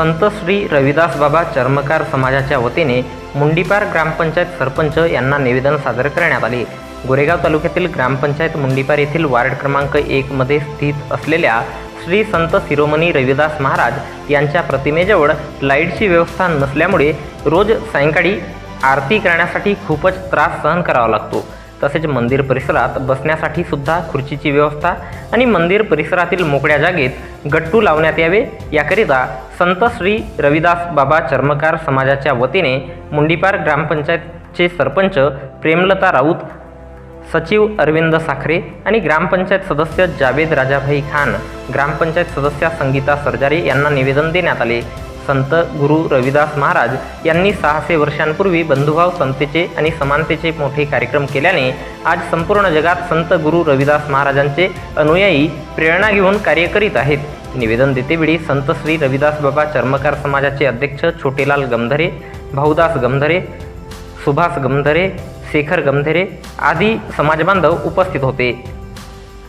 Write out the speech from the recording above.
संत श्री रविदास बाबा चर्मकार समाजाच्या वतीने मुंडीपार ग्रामपंचायत सरपंच यांना निवेदन सादर करण्यात आले. गोरेगाव तालुक्यातील ग्रामपंचायत मुंडीपार येथील वार्ड क्रमांक एकमध्ये स्थित असलेल्या श्री संत शिरोमणी रविदास महाराज यांच्या प्रतिमेजवळ लाईटची व्यवस्था नसल्यामुळे रोज सायंकाळी आरती करण्यासाठी खूपच त्रास सहन करावा लागतो. तसेच मंदिर परिसरात बसण्यासाठी सुद्धा खुर्चीची व्यवस्था आणि मंदिर परिसरातील मोकळ्या जागेत गट्टू लावण्यात यावे. याकरिता संत श्री रविदास बाबा चर्मकार समाजाच्या वतीने मुंडीपार ग्रामपंचायतचे सरपंच प्रेमलता राऊत सचिव अरविंद साखरे आणि ग्रामपंचायत सदस्य जावेद राजाभाई खान ग्रामपंचायत सदस्या संगीता सरजारे यांना निवेदन देण्यात आले. संत गुरु रविदास महाराज यांनी सहाशे वर्षांपूर्वी बंधुभाव समतेचे आणि समानतेचे मोठे कार्यक्रम केल्याने आज संपूर्ण जगात संत गुरु रविदास महाराजांचे अनुयायी प्रेरणा घेऊन कार्य करीत आहेत. निवेदन देतेवेळी संत श्री रविदास बाबा चर्मकार समाजाचे अध्यक्ष छोटेलाल गमधरे भाऊदास गमधरे सुभाष गमधरे शेखर गमधरे आदी समाजबांधव उपस्थित होते.